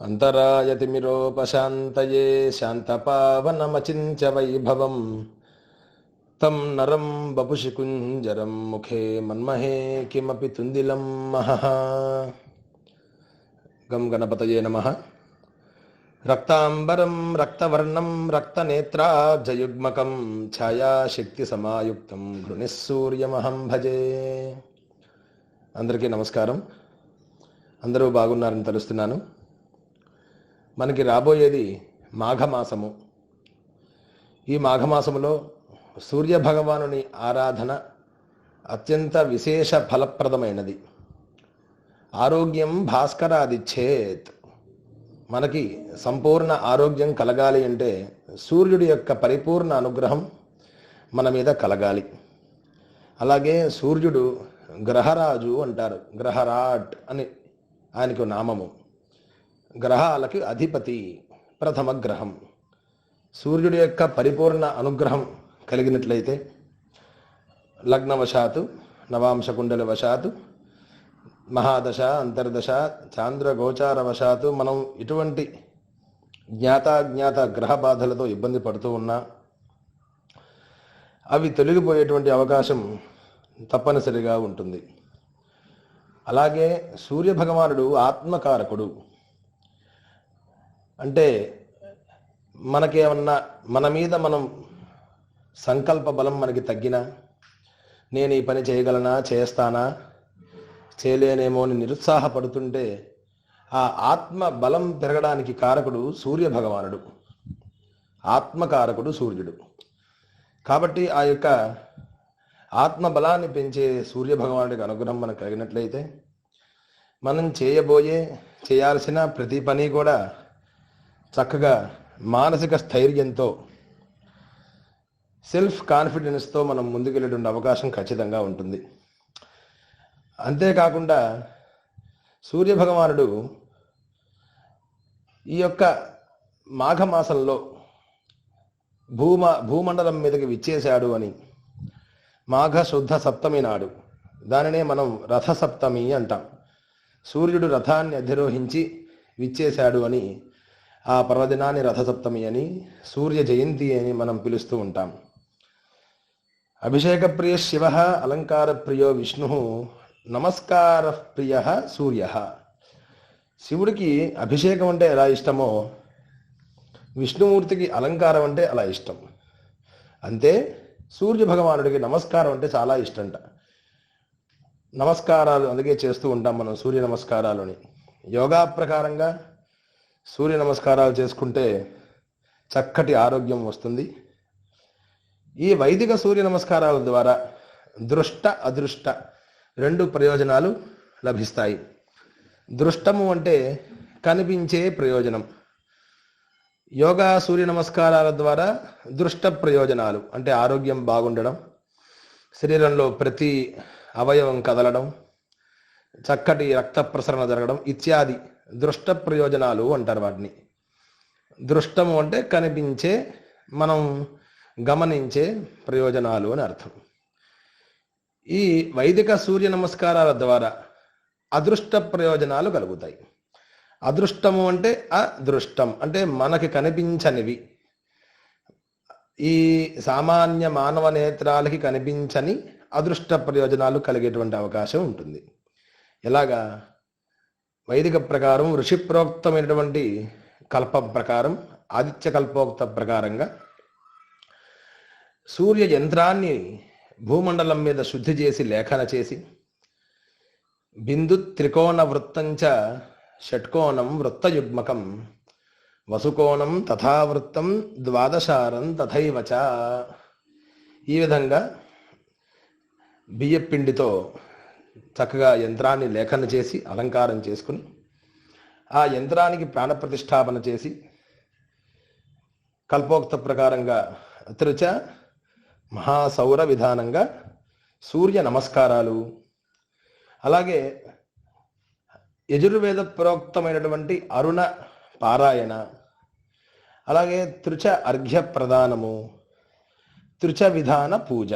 అంతరాయతిమిరోపశాంతయే శాంతపావనమచించ వైభవం తం నరం బపుషి కుంజరం ముఖే మన్మహే కిమపి తుందిలం మహః. గం గణపతయే నమ. రక్తాంబరం రక్తవర్ణం రక్తనేత్రాబ్జయుగ్మకం ఛాయాశక్తి సమాయుక్తం సూర్యమహం భజే. అందరికీ నమస్కారం. అందరూ బాగున్నారని తెలుస్తున్నాను. మనకి రాబోయేది మాఘమాసము. ఈ మాఘమాసములో సూర్య భగవానుని ఆరాధన అత్యంత విశేష ఫలప్రదమైనది. ఆరోగ్యం భాస్కరాదిచ్చేత్. మనకి సంపూర్ణ ఆరోగ్యం కలగాలి అంటే సూర్యుడి యొక్క పరిపూర్ణ అనుగ్రహం మన మీద కలగాలి. అలాగే సూర్యుడు గ్రహరాజు అంటారు. గ్రహరాట్ అని ఆయనకు నామము. గ్రహాలకి అధిపతి ప్రథమ గ్రహం. సూర్యుడి యొక్క పరిపూర్ణ అనుగ్రహం కలిగినట్లయితే లగ్నవశాత్తు నవాంశ కుండల వశాత్తు మహాదశ అంతర్దశ చాంద్రగోచార వశాత్తు మనం ఇటువంటి జ్ఞాతాజ్ఞాత గ్రహ బాధలతో ఇబ్బంది పడుతూ ఉన్నా అవి తొలగిపోయేటువంటి అవకాశం తప్పనిసరిగా ఉంటుంది. అలాగే సూర్య భగవానుడు ఆత్మకారకుడు. అంటే మనకేమన్నా మన మీద మనం సంకల్ప బలం మనకి తగ్గినా నేను ఈ పని చేయగలనా చేస్తానా చేయలేనేమో అని నిరుత్సాహపడుతుంటే ఆ ఆత్మ బలం పెరగడానికి కారకుడు సూర్య భగవానుడు ఆత్మకారకుడు సూర్యుడు. కాబట్టి ఆ యొక్క ఆత్మ బలాన్ని పెంచే సూర్య భగవానుడికి అనుగ్రహం మనకు కలిగినట్లయితే మనం చేయబోయే చేయాల్సిన ప్రతి పని కూడా చక్కగా మానసిక స్థైర్యంతో సెల్ఫ్ కాన్ఫిడెన్స్తో మనం ముందుకెళ్ళేటువంటి అవకాశం ఖచ్చితంగా ఉంటుంది. అంతేకాకుండా సూర్య భగవానుడు ఈ యొక్క మాఘమాసంలో భూమ భూమండలం మీదకి విచ్చేశాడు అని మాఘ శుద్ధ సప్తమి నాడు దానినే మనం రథ సప్తమి అంటాం. సూర్యుడు రథాన్ని అధిరోహించి విచ్చేశాడు అని ఆ పర్వదినాన్ని రథసప్తమి అని సూర్య జయంతి అని మనం పిలుస్తూ ఉంటాం. అభిషేక ప్రియ శివ అలంకార ప్రియో విష్ణు నమస్కార ప్రియ సూర్య. శివుడికి అభిషేకం అంటే ఎలా ఇష్టమో విష్ణుమూర్తికి అలంకారం అంటే అలా ఇష్టం. అంతే సూర్య భగవానుడికి నమస్కారం అంటే చాలా ఇష్టంట. నమస్కారాలు అందుకే చేస్తూ ఉంటాం మనం సూర్య నమస్కారాలని యోగా ప్రకారంగా సూర్య నమస్కారాలు చేసుకుంటే చక్కటి ఆరోగ్యం వస్తుంది. ఈ వైదిక సూర్య నమస్కారాల ద్వారా దృష్ట అదృష్ట రెండు ప్రయోజనాలు లభిస్తాయి. దృష్టము అంటే కనిపించే ప్రయోజనం. యోగా సూర్య నమస్కారాల ద్వారా దృష్ట ప్రయోజనాలు అంటే ఆరోగ్యం బాగుండడం శరీరంలో ప్రతి అవయవం కదలడం చక్కటి రక్త ప్రసరణ జరగడం ఇత్యాది దృష్ట ప్రయోజనాలు అంటారు వాటిని. దృష్టము అంటే కనిపించే మనం గమనించే ప్రయోజనాలు అని అర్థం. ఈ వైదిక సూర్య నమస్కారాల ద్వారా అదృష్ట ప్రయోజనాలు కలుగుతాయి. అదృష్టము అంటే అదృష్టం అంటే మనకి కనిపించనివి. ఈ సామాన్య మానవ నేత్రాలకి కనిపించని అదృష్ట ప్రయోజనాలు కలిగేటువంటి అవకాశం ఉంటుంది. ఎలాగా? వైదిక ప్రకారం ఋషి ప్రోక్తమైనటువంటి కల్ప ప్రకారం ఆదిత్య కల్పోక్త ప్రకారంగా సూర్య యంత్రాన్ని భూమండలం మీద శుద్ధి చేసి లేఖన చేసి బిందు త్రికోణ వృత్తంచ షట్కోణం వృత్తయుగ్మకం వసుకోణం తథావృత్తం ద్వాదశారం తథైవచ ఈ విధంగా బియ్యపిండితో చక్కగా యంత్రాన్ని లేఖన చేసి అలంకారం చేసుకుని ఆ యంత్రానికి ప్రాణప్రతిష్టాపన చేసి కల్పోక్త ప్రకారంగా త్రిచ మహాసౌర విధానంగా సూర్య నమస్కారాలు. అలాగే యజుర్వేద ప్రోక్తమైనటువంటి అరుణ పారాయణ అలాగే త్రిచ అర్ఘ్య ప్రదానము త్రిచ విధాన పూజ.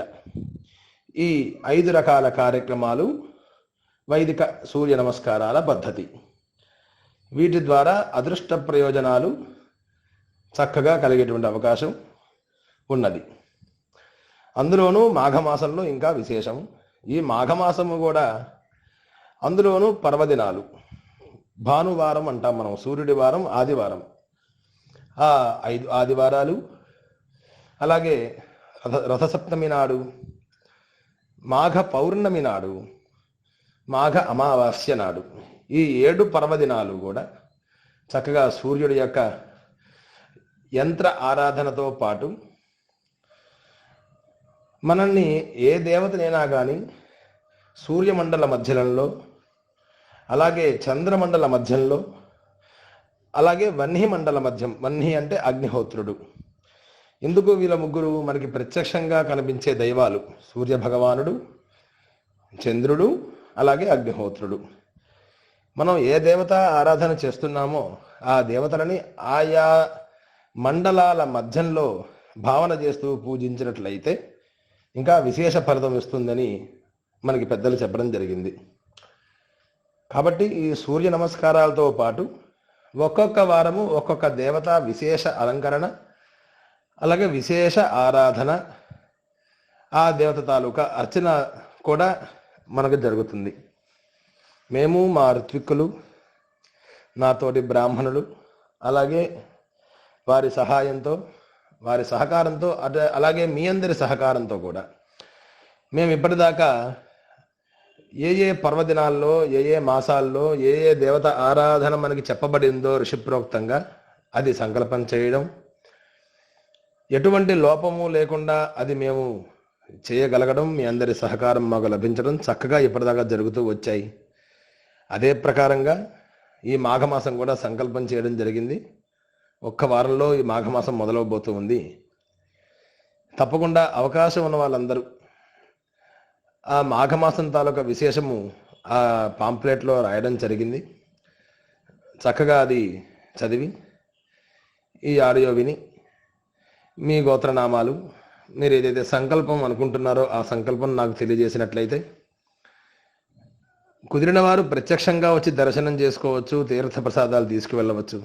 ఈ ఐదు రకాల కార్యక్రమాలు వైదిక సూర్య నమస్కారాల పద్ధతి. వీటి ద్వారా అదృష్ట ప్రయోజనాలు చక్కగా కలిగేటువంటి అవకాశం ఉన్నది. అందులోనూ మాఘమాసంలో ఇంకా విశేషం. ఈ మాఘమాసము కూడా అందులోనూ పర్వదినాలు. భానువారం అంటాం మనం సూర్యుడి వారం ఆదివారం. ఆ ఐదు ఆదివారాలు అలాగే రథ రథసప్తమి నాడు మాఘ పౌర్ణమి నాడు మాఘ అమావాస్య నాడు. ఈ ఏడు పర్వదినాలు కూడా చక్కగా సూర్యుడి యొక్క యంత్ర ఆరాధనతో పాటు మనల్ని ఏ దేవతనైనా కానీ సూర్యమండల మధ్యలంలో అలాగే చంద్రమండల మధ్యంలో అలాగే వన్హి మండల మధ్యం వన్హి అంటే అగ్నిహోత్రుడు. ఇందుకు వీళ్ళ ముగ్గురు మనకి ప్రత్యక్షంగా కనిపించే దైవాలు సూర్య భగవానుడు చంద్రుడు అలాగే అగ్నిహోత్రుడు. మనం ఏ దేవత ఆరాధన చేస్తున్నామో ఆ దేవతలని ఆయా మండలాల మధ్యంలో భావన చేస్తూ పూజించినట్లయితే ఇంకా విశేష ఫలితం ఇస్తుందని మనకి పెద్దలు చెప్పడం జరిగింది. కాబట్టి ఈ సూర్య నమస్కారాలతో పాటు ఒక్కొక్క వారము ఒక్కొక్క దేవత విశేష అలంకరణ అలాగే విశేష ఆరాధన ఆ దేవత తాలూకా అర్చన కూడా మనకు జరుగుతుంది. మేము మా ఋత్విక్కులు నాతోటి బ్రాహ్మణులు అలాగే వారి సహాయంతో వారి సహకారంతో అదే అలాగే మీ అందరి సహకారంతో కూడా మేము ఇప్పటిదాకా ఏ ఏ పర్వదినాల్లో ఏ ఏ మాసాల్లో ఏ ఏ దేవత ఆరాధన మనకి చెప్పబడిందో ఋషిప్రోక్తంగా అది సంకల్పం చేయడం. ఎటువంటి లోపము లేకుండా అది మేము చేయగలగడం మీ అందరి సహకారం మాకు లభించడం చక్కగా ఇప్పటిదాకా జరుగుతూ వచ్చాయి. అదే ప్రకారంగా ఈ మాఘమాసం కూడా సంకల్పం చేయడం జరిగింది. ఒక్క వారంలో ఈ మాఘమాసం మొదలవబోతూ ఉంది. తప్పకుండా అవకాశం ఉన్న వాళ్ళందరూ ఆ మాఘమాసం తాలూకా విశేషము ఆ పాంప్లెట్లో రాయడం జరిగింది. చక్కగా అది చదివి ఈ ఆడియో విని మీ గోత్రనామాలు మీరు ఏదైతే సంకల్పం అనుకుంటున్నారో ఆ సంకల్పం నాకు తెలియజేసినట్లయితే కుదిరిన వారు ప్రత్యక్షంగా వచ్చి దర్శనం చేసుకోవచ్చు తీర్థ ప్రసాదాలు తీసుకువెళ్ళవచ్చు.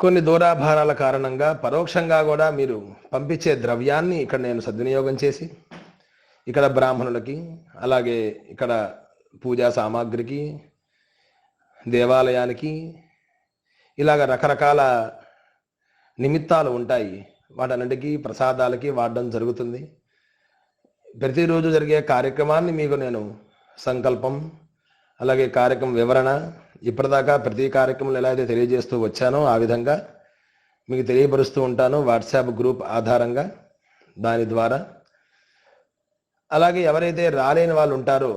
కొన్ని దూరాభారాల కారణంగా పరోక్షంగా కూడా మీరు పంపించే ద్రవ్యాన్ని ఇక్కడ నేను సద్వినియోగం చేసి ఇక్కడ బ్రాహ్మణులకి అలాగే ఇక్కడ పూజా సామాగ్రికి దేవాలయానికి ఇలాగ రకరకాల నిమిత్తాలు ఉంటాయి. వాటన్నిటికీ ప్రసాదాలకి వాడడం జరుగుతుంది. ప్రతిరోజు జరిగే కార్యక్రమాన్ని మీకు నేను సంకల్పం అలాగే కార్యక్రమం వివరణ ఇప్పటిదాకా ప్రతి కార్యక్రమంలో ఎలా అయితే తెలియజేస్తూ వచ్చానో ఆ విధంగా మీకు తెలియపరుస్తూ ఉంటాను వాట్సాప్ గ్రూప్ ఆధారంగా దాని ద్వారా. అలాగే ఎవరైతే రాలేని వాళ్ళు ఉంటారో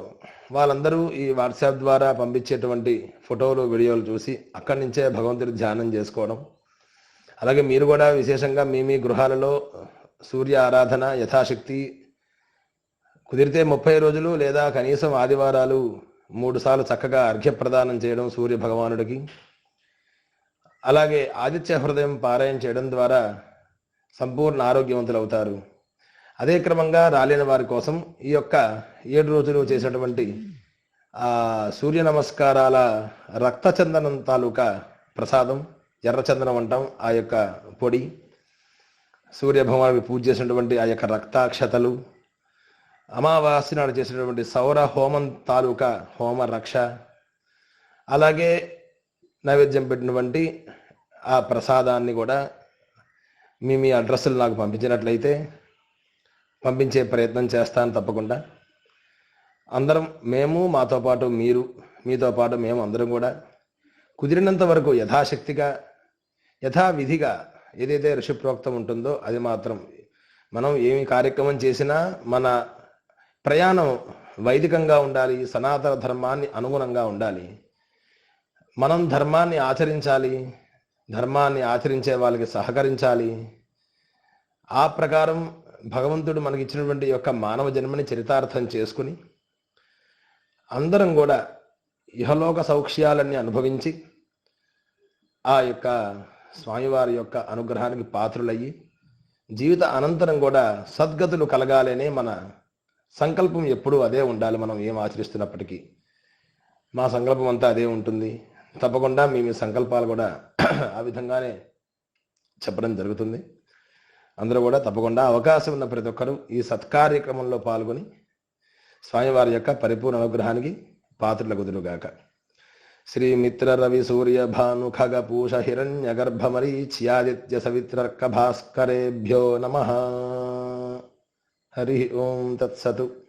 వాళ్ళందరూ ఈ వాట్సాప్ ద్వారా పంపించేటువంటి ఫోటోలు వీడియోలు చూసి అక్కడి నుంచే భగవంతుడి ధ్యానం చేసుకోవడం. అలాగే మీరు కూడా విశేషంగా మీ మీ గృహాలలో సూర్య ఆరాధన యథాశక్తి కుదిరితే ముప్పై రోజులు లేదా కనీసం ఆదివారాలు మూడుసార్లు చక్కగా అర్ఘ్యప్రదానం చేయడం సూర్య భగవానుడికి. అలాగే ఆదిత్య హృదయం పారాయణ చేయడం ద్వారా సంపూర్ణ ఆరోగ్యవంతులు అవుతారు. అదే క్రమంగా రాలేని వారి కోసం ఈ యొక్క ఏడు రోజులు చేసినటువంటి ఆ సూర్య నమస్కారాల రక్తచందనం తాలూకా ప్రసాదం ఎర్రచందనం అంటాం. ఆ యొక్క పొడి సూర్యభగవానికి పూజ చేసినటువంటి ఆ యొక్క రక్తాక్షతలు అమావాస్య నాడు చేసినటువంటి సౌర హోమం తాలూకా హోమ రక్ష అలాగే నైవేద్యం పెట్టినటువంటి ఆ ప్రసాదాన్ని కూడా మీ మీ అడ్రస్లు నాకు పంపించినట్లయితే పంపించే ప్రయత్నం చేస్తాను తప్పకుండా. అందరం మేము మాతో పాటు మీరు మీతో పాటు మేము అందరం కూడా కుదిరినంత వరకు యథాశక్తిగా యథావిధిగా ఏదైతే ఋషిప్రోక్తం ఉంటుందో అది మాత్రం మనం ఏమి కార్యక్రమం చేసినా మన ప్రయాణం వైదికంగా ఉండాలి సనాతన ధర్మాన్ని అనుగుణంగా ఉండాలి. మనం ధర్మాన్ని ఆచరించాలి ధర్మాన్ని ఆచరించే వాళ్ళకి సహకరించాలి. ఆ ప్రకారం భగవంతుడు మనకి ఇచ్చినటువంటి యొక్క మానవ జన్మని చరితార్థం చేసుకుని అందరం కూడా ఇహలోక సౌఖ్యాలన్నీ అనుభవించి ఆ యొక్క స్వామివారి యొక్క అనుగ్రహానికి పాత్రులయ్యి జీవిత అనంతరం కూడా సద్గతులు కలగాలనే మన సంకల్పం ఎప్పుడూ అదే ఉండాలి మనం ఏం ఆచరిస్తున్నప్పటికీ. మా సంకల్పం అంతా అదే ఉంటుంది. తప్పకుండా మీ మీ సంకల్పాలు కూడా ఆ విధంగానే చెప్పడం జరుగుతుంది. అందరూ కూడా తప్పకుండా అవకాశం ఉన్న ప్రతి ఒక్కరూ ఈ సత్కార్యక్రమంలో పాల్గొని స్వామివారి యొక్క పరిపూర్ణ అనుగ్రహానికి పాత్రల కుదురుగాక श्रीमित्ररविसूर्यभानुखगपूषहिरण्यगर्भमरीच्यादित्यसवित्रर्कभास्करेभ्यो नमः। हरिः ओम् तत्सतु।